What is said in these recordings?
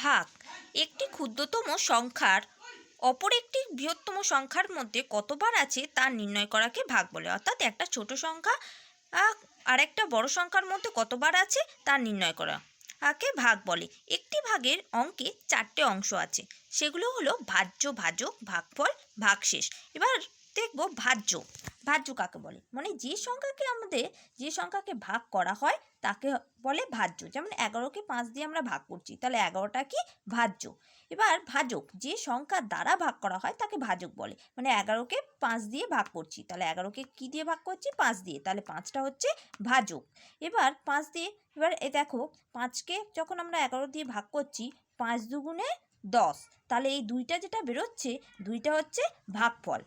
ভাগ। একটি ক্ষুদ্রতম সংখ্যার অপর একটি বৃহত্তম সংখ্যার মধ্যে কতবার আছে তা নির্ণয় করাকে ভাগ বলে। অর্থাৎ একটা ছোট সংখ্যা আর একটা বড় সংখ্যার মধ্যে কতবার আছে তা নির্ণয় করা আকে ভাগ বলে। একটি ভাগের অঙ্কে চারটে অংশ আছে। সেগুলো হলো ভাজ্য, ভাজক, ভাগফল, ভাগশেষ। এবার দেখব ভাজ্য। ভাজ্য কাকে বলে? মানে যে সংখ্যাকে আমাদের, যে সংখ্যাকে ভাগ করা হয়, তাকে বলে ভাজ্য। যেমন এগারোকে পাঁচ দিয়ে আমরা ভাগ করছি, তাহলে এগারোটা কি? ভাজ্য। এবার ভাজক, যে সংখ্যার দ্বারা ভাগ করা হয়, তাকে ভাজক বলে। মানে এগারোকে পাঁচ দিয়ে ভাগ করছি, তাহলে এগারোকে কি দিয়ে ভাগ করছি? পাঁচ দিয়ে। তাহলে পাঁচটা হচ্ছে ভাজক। এবার পাঁচ দিয়ে, এবার এ দেখো, পাঁচকে যখন আমরা এগারো দিয়ে ভাগ করছি, পাঁচ দুগুণে দশ। তাহলে এই দুইটা যেটা বেরোচ্ছে, দুইটা হচ্ছে ভাগফল।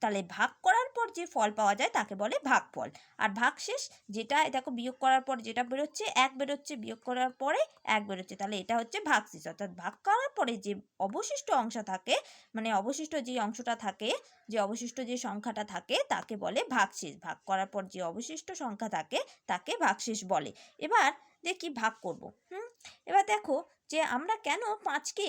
তাহলে ভাগ করার পর যে ফল পাওয়া যায় তাকে বলে ভাগফল। আর ভাগশেষ যেটা দেখো বিয়োগ করার পর যেটা বেরোচ্ছে, এক বেরোচ্ছে, বিয়োগ করার পরে এক বেরোচ্ছে। তাহলে এটা হচ্ছে ভাগশেষ। অর্থাৎ ভাগ করার পরে যে অবশিষ্ট অংশ থাকে মানে অবশিষ্ট যে অংশটা থাকে, যে অবশিষ্ট যে সংখ্যাটা থাকে, তাকে বলে ভাগশেষ। ভাগ করার পর যে অবশিষ্ট সংখ্যা থাকে, তাকে ভাগশেষ বলে। এবার দেখি ভাগ করব। হুম? এবার দেখো যে আমরা কেন পাঁচকে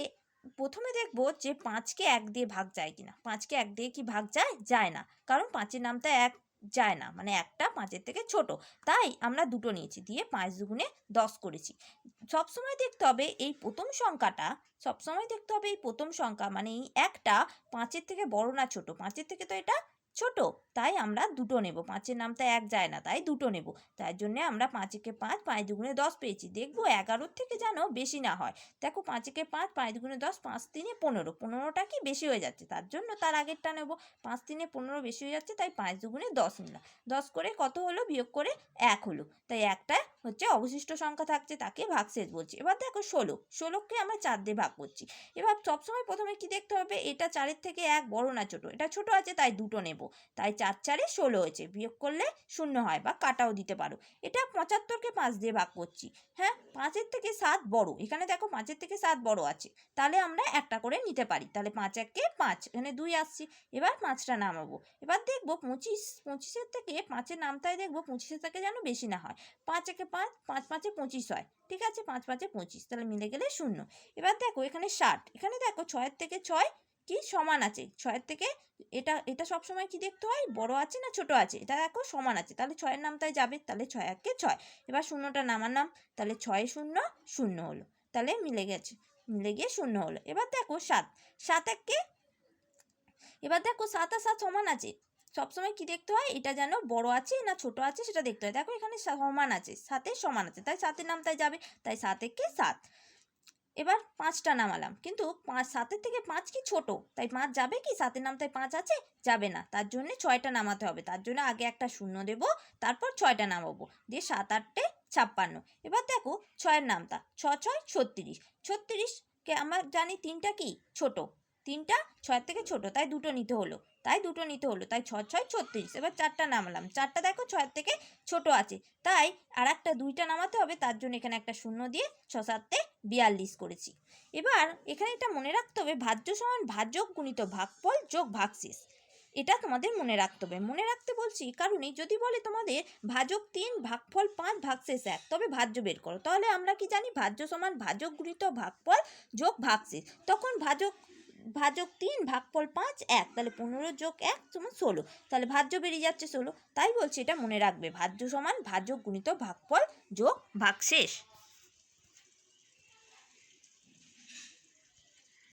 প্রথমে দেখব যে পাঁচকে এক দিয়ে ভাগ যায় কি না পাঁচকে এক দিয়ে কি ভাগ যায়? যায় না। কারণ পাঁচের নামটা এক যায় না। মানে একটা পাঁচের থেকে ছোট। তাই আমরা দুটো নিয়েছি। দিয়ে পাঁচ দুগুণে দশ করেছি। সবসময় দেখতে হবে এই প্রথম সংখ্যাটা, সবসময় দেখতে হবে এই প্রথম সংখ্যা। মানে এই একটা পাঁচের থেকে বড় না ছোট। পাঁচের থেকে তো এটা ছোট, তাই আমরা দুটো নেব। পাঁচের নামটা এক যায় না, তাই দুটো নেব। তার জন্যে আমরা পাঁচেকে পাঁচ পাঁচ দুগুণে দশ পেয়েছি। দেখব এগারোর থেকে যেন বেশি না হয়। দেখো পাঁচেকে পাঁচ পাঁচ দুগুণে দশ, পাঁচ তিনে পনেরো। পনেরোটা কি বেশি হয়ে যাচ্ছে? তার জন্য তার আগেরটা নেব। পাঁচ তিনে পনেরো বেশি হয়ে যাচ্ছে, তাই পাঁচ দুগুণে দশ নিলাম। দশ করে কত হলো? বিয়োগ করে এক হলো। তাই একটা হচ্ছে অবশিষ্ট সংখ্যা থাকছে, তাকে ভাগশেষ বলছি। এবার দেখো ষোলো। ষোলোকে আমরা চার দিয়ে ভাগ করছি। এবার সবসময় প্রথমে কি দেখতে হবে? এটা চারের থেকে এক বড় না ছোট? এটা ছোট আছে, তাই দুটো নেব। তাই চার চারে ষোলো হয়েছে। বিয়োগ করলে শূন্য হয় বা কাটাও দিতে পারো। এটা পঁচাত্তরকে পাঁচ দিয়ে ভাগ করছি। হ্যাঁ পাঁচের থেকে সাত বড়। এখানে দেখো পাঁচের থেকে সাত বড় আছে। তাহলে আমরা একটা করে নিতে পারি। তাহলে পাঁচ একে পাঁচ, এখানে দুই আসছি। এবার পাঁচটা নামাবো। এবার দেখব পঁচিশ, পঁচিশের থেকে পাঁচের নামটাই দেখব পঁচিশের থেকে যেন বেশি না হয়। পাঁচ একে পাঁচ পাঁচ পাঁচে পঁচিশ হয়। ঠিক আছে? পাঁচ পাঁচে পঁচিশ। তাহলে মিলে গেলে শূন্য। এবার দেখো এখানে ষাট। এখানে দেখো ছয়ের থেকে ছয় কি সমান আছে? ছয়ের থেকে এটা এটা সবসময় কি দেখতে হয়? বড় আছে না ছোট আছে? এটা দেখো সমান আছে। তাহলে ছয়ের নাম তাই যাবে। তাহলে ছয় একে ছয়। এবার শূন্যটা নামার নাম। তাহলে ছয় শূন্য শূন্য হলো। তাহলে মিলে গেছে। মিলে গিয়ে শূন্য হলো। এবার দেখো সাত। সাত এককে এবার দেখো সাত আর সাত সমান আছে। সবসময় কি দেখতে হয়? এটা যেন বড় আছে না ছোট আছে সেটা দেখতে হয়। দেখো এখানে সমান আছে। সাতের সমান আছে। তাই সাতের নাম তাই যাবে। তাই সাত একে সাত। এবার পাঁচটা নামালাম। কিন্তু পাঁচ, সাতের থেকে পাঁচ কি ছোট? তাই পাঁচ যাবে কি? সাতের নাম তাই পাঁচ আছে? যাবে না। তার জন্য ছয়টা নামাতে হবে। তার জন্য আগে একটা শূন্য দেব, তারপর ছয়টা নামাবো। দিয়ে সাত আটটে ছাপ্পান্ন। এবার দেখো ছয়ের নামটা। ছ, ছয়, ছত্রিশ। ছত্রিশকে আমরা জানি তিনটা কি? ছোট। তিনটা ছয়ের থেকে ছোট। তাই দুটো নিতে হলো। তাই দুটো নিতে হলো। তাই ছ, ছয়, ছত্রিশ। এবার চারটা নামালাম। চারটা দেখো ছয়ের থেকে ছোট আছে। তাই আর একটা দুইটা নামাতে হবে। তার জন্য এখানে একটা শূন্য দিয়ে ছ, সাতে বিয়াল্লিশ করেছি। এবার এখানে এটা মনে রাখতে হবে, ভাজ্য সমান ভাজক গুণিত ভাগফল যোগ ভাগশেষ। এটা তোমাদের মনে রাখতে হবে। মনে রাখতে বলছি কারণে যদি বলে তোমাদের ভাজক তিন, ভাগফল পাঁচ, ভাগশেষ এক, তবে ভাজ্য বের করো। তাহলে আমরা কি জানি? ভাজ্য সমান ভাজক গুণিত ভাগফল যোগ ভাগশেষ। তখন ভাজক ভাজক তিন, ভাগফল পাঁচ, এক, তাহলে পনেরো যোগ এক সমান ষোলো। তাহলে ভাজ্য বেরিয়ে যাচ্ছে ষোলো। তাই বলছি এটা মনে রাখবে। ভাজ্য সমান ভাজক গুণিত ভাগফল যোগ ভাগশেষ।